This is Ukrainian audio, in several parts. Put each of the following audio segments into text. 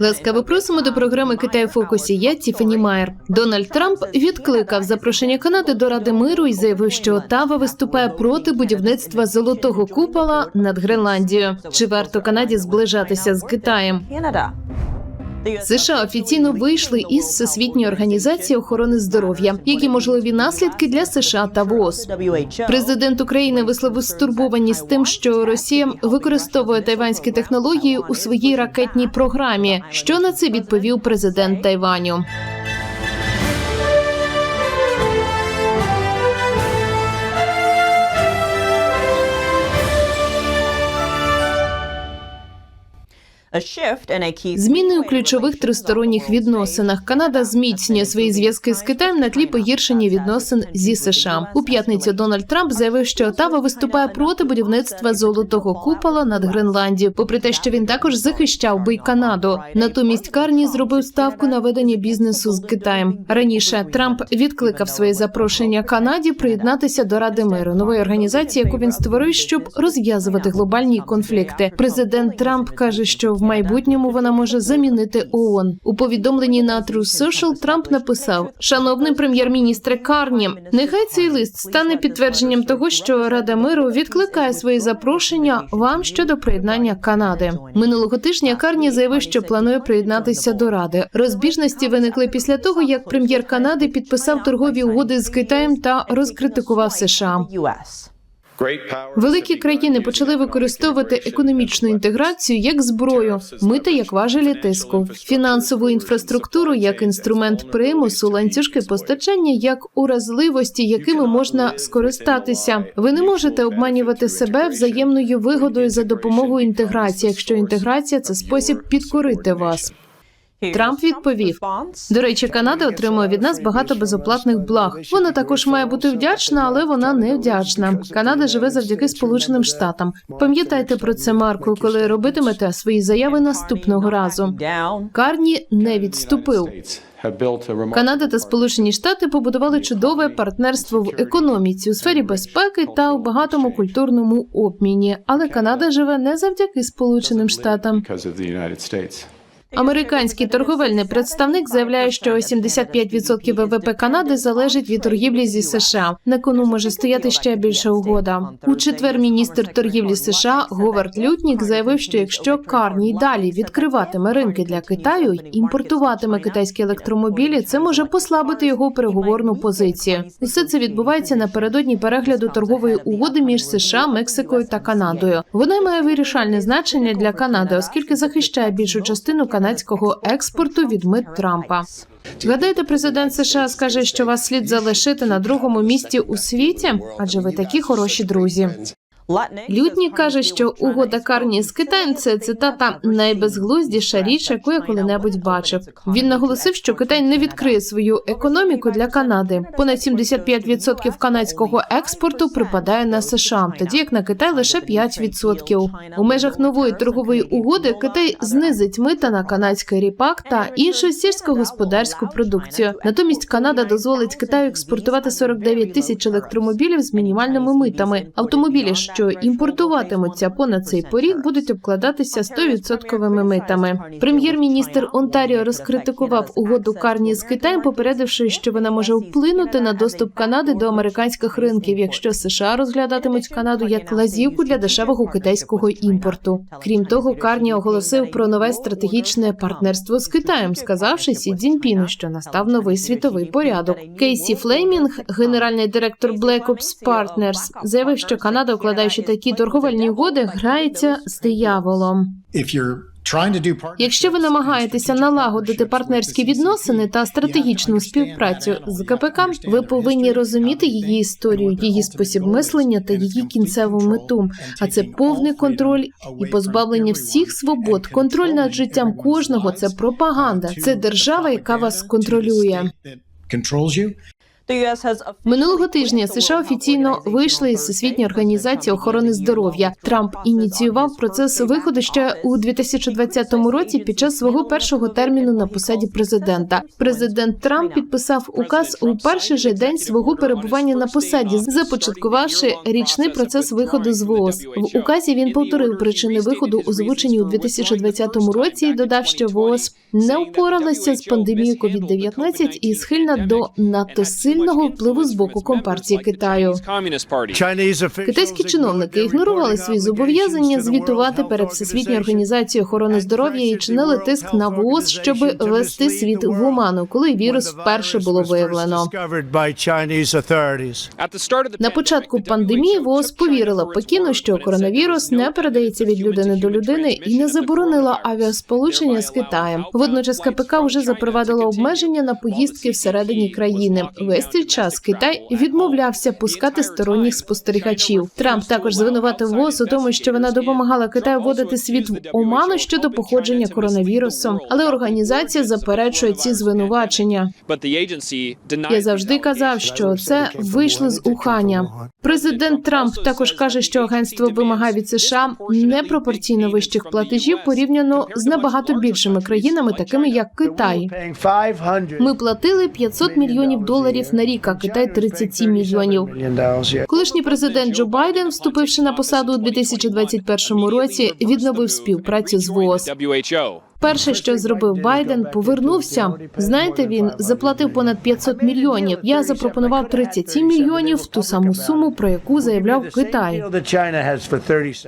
Ласкаво просимо до програми Китай фокусі. Я Тіфані Майер. Дональд Трамп відкликав запрошення Канади до Ради миру і заявив, що Отава виступає проти будівництва золотого купола над Гренландією. Чи варто Канаді зближатися з Китаєм? США офіційно вийшли із Всесвітньої організації охорони здоров'я. Які можливі наслідки для США та ВОЗ? Президент України висловив стурбованість тим, що Росія використовує тайванські технології у своїй ракетній програмі. Що на це відповів президент Тайваню? Зміни у ключових тристоронніх відносинах. Канада зміцнює свої зв'язки з Китаєм на тлі погіршення відносин зі США. У п'ятницю Дональд Трамп заявив, що Отава виступає проти будівництва золотого купола над Гренландією, попри те, що він також захищав би й Канаду. Натомість Карні зробив ставку на ведення бізнесу з Китаєм. Раніше Трамп відкликав своє запрошення Канаді приєднатися до Ради миру нової організації, яку він створив, щоб розв'язувати глобальні конфлікти. Президент Трамп каже, що в майбутньому вона може замінити ООН. У повідомленні на True Social Трамп написав: Шановний прем'єр-міністре Карні, нехай цей лист стане підтвердженням того, що Рада миру відкликає свої запрошення вам щодо приєднання Канади. Минулого тижня Карні заявив, що планує приєднатися до Ради. Розбіжності виникли після того, як прем'єр Канади підписав торгові угоди з Китаєм та розкритикував США. Великі країни почали використовувати економічну інтеграцію як зброю, мити як важелі тиску, фінансову інфраструктуру як інструмент примусу, ланцюжки постачання як уразливості, якими можна скористатися. Ви не можете обманювати себе взаємною вигодою за допомогою інтеграції, якщо інтеграція це спосіб підкорити вас. Трамп відповів: до речі, Канада отримує від нас багато безоплатних благ. Вона також має бути вдячна, але вона не вдячна. Канада живе завдяки Сполученим Штатам. Пам'ятайте про це, Марку, коли робитимете свої заяви наступного разу. Карні не відступив. Канада та Сполучені Штати побудували чудове партнерство в економіці у сфері безпеки та у багатому культурному обміні. Але Канада живе не завдяки Сполученим Штатам. Американський торговельний представник заявляє, що 75% ВВП Канади залежить від торгівлі зі США. На кону може стояти ще більша угода. У четвер міністр торгівлі США Говард Лютнік заявив, що якщо Карні й далі відкриватиме ринки для Китаю й імпортуватиме китайські електромобілі, це може послабити його переговорну позицію. Усе це відбувається напередодні перегляду торгової угоди між США, Мексикою та Канадою. Вона має вирішальне значення для Канади, оскільки захищає більшу частину канадського експорту від мит Трампа. Гадаєте, президент США скаже, що вас слід залишити на другому місці у світі, адже ви такі хороші друзі. Лютні каже, що угода Карні з Китаєм це цитата найбезглуздіша річ, яку я коли-небудь бачив. Він наголосив, що Китай не відкриє свою економіку для Канади. Понад 75% канадського експорту припадає на США, тоді як на Китай лише 5%. У межах нової торгової угоди Китай знизить мита на канадський ріпак та іншу сільськогосподарську продукцію. Натомість Канада дозволить Китаю експортувати 49 тисяч електромобілів з мінімальними митами. Автомобілі що імпортуватимуться понад цей поріг, будуть обкладатися 100% митами. Прем'єр-міністр Онтаріо розкритикував угоду Карні з Китаєм, попередивши, що вона може вплинути на доступ Канади до американських ринків, якщо США розглядатимуть Канаду як лазівку для дешевого китайського імпорту. Крім того, Карні оголосив про нове стратегічне партнерство з Китаєм, сказавши Сі Цзіньпіну, що настав новий світовий порядок. Кейсі Флеймінг, генеральний директор Black Ops Partners, заявив, що Канада укладає укладаючи такі торговельні угоди, грається з дияволом. Якщо ви намагаєтеся налагодити партнерські відносини та стратегічну співпрацю з КПК, ви повинні розуміти її історію, її спосіб мислення та її кінцеву мету. А це повний контроль і позбавлення всіх свобод. Контроль над життям кожного це пропаганда. Це держава, яка вас контролює. Минулого тижня США офіційно вийшли із всесвітньої організації охорони здоров'я. Трамп ініціював процес виходу ще у 2020 році під час свого першого терміну на посаді президента. Президент Трамп підписав указ у перший же день свого перебування на посаді, започаткувавши річний процес виходу з ВООЗ. В указі він повторив причини виходу, озвучені у 2020 році, і додав, що ВООЗ не впоралася з пандемією COVID-19 і схильна до надто сильного впливу з боку компартії Китаю. Китайські чиновники ігнорували свої зобов'язання звітувати перед всесвітньою організацією охорони здоров'я і чинили тиск на ВООЗ, щоб вести світ в оману, коли вірус вперше було виявлено. На початку пандемії ВООЗ повірила Пекіну, що коронавірус не передається від людини до людини і не заборонила авіасполучення з Китаєм. Водночас КПК вже запровадила обмеження на поїздки всередині країни. Весь цей час Китай відмовлявся пускати сторонніх спостерігачів. Трамп також звинуватив ВООЗ у тому, що вона допомагала Китаю вводити світ в оману щодо походження коронавірусу, але організація заперечує ці звинувачення. Я завжди казав, що це вийшло з ухання. Президент Трамп також каже, що агентство вимагає від США непропорційно вищих платежів порівняно з набагато більшими країнами, такими як Китай. Ми платили 500 мільйонів доларів на рік, а Китай 37 мільйонів. Колишній президент Джо Байден, вступивши на посаду у 2021 році, відновив співпрацю з ВООЗ. Перше, що зробив Байден, повернувся. Знаєте, він заплатив понад 500 мільйонів. Я запропонував 37 мільйонів, ту саму суму, про яку заявляв Китай.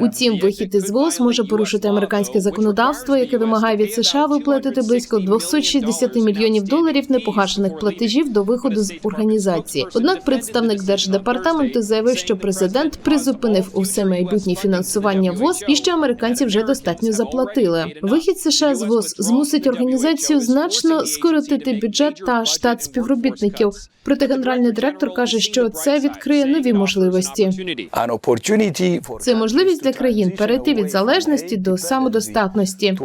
Утім, вихід із ВООЗ може порушити американське законодавство, яке вимагає від США виплатити близько 260 мільйонів доларів непогашених платежів до виходу з організації. Однак, представник держдепартаменту заявив, що президент призупинив усе майбутнє фінансування ВОЗ і що американці вже достатньо заплатили. Вихід США з ВОЗ змусить організацію значно скоротити бюджет та штат співробітників. Проте генеральний директор каже, що це відкриє нові можливості. Це можливість для країн перейти від залежності до самодостатності.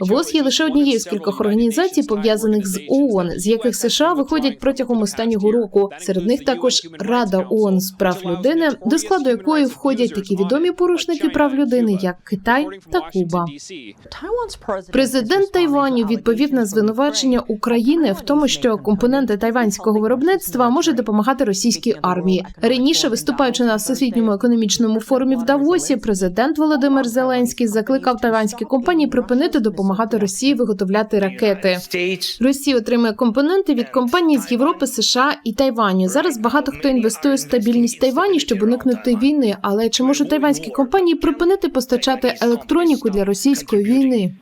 ВОЗ є лише однією з кількох організацій, пов'язаних з ООН, з яких США виходять протягом останнього року. Серед них також Рада ООН з прав людини, до складу якої входять такі відомі порушники прав людини, як Китай та Куба. Президент Тайваню відповів на звинувачення України в тому, що компоненти тайванського виробництва можуть допомагати російській армії. Раніше, виступаючи на всесвітньому економічному форумі в Давосі, президент Володимир Зеленський закликав тайванські компанії припинити допомагати Росії виготовляти ракети. Росія отримує компоненти від компаній з Європи, США і Тайваню. Зараз багато хто інвестує в стабільність Тайвані, щоб уникнути війни. Але чи можуть тайванські компанії припинити постачати електроніку для російської війни?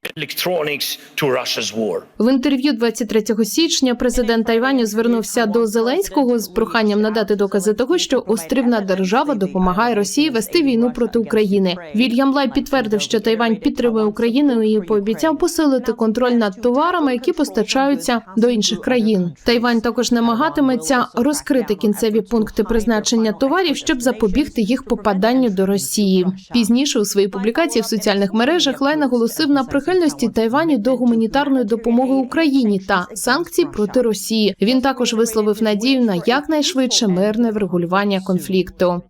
В інтерв'ю 23 січня президент Тайваню звернувся до Зеленського з проханням надати докази того, що острівна держава допомагає Росії вести війну проти України. Вільям Лай підтвердив, що Тайвань підтримує Україну і пообіцяв посилити контроль над товарами, які постачаються до інших країн. Тайвань також намагатиметься розкрити кінцеві пункти призначення товарів, щоб запобігти їх попаданню до Росії. Пізніше у своїй публікації в соціальних мережах Лай наголосив на прихильності Тайваню до гуманітарної допомоги Україні та санкцій проти Росії. Він також висловив надію на якнайшвидше мирне врегулювання конфлікту.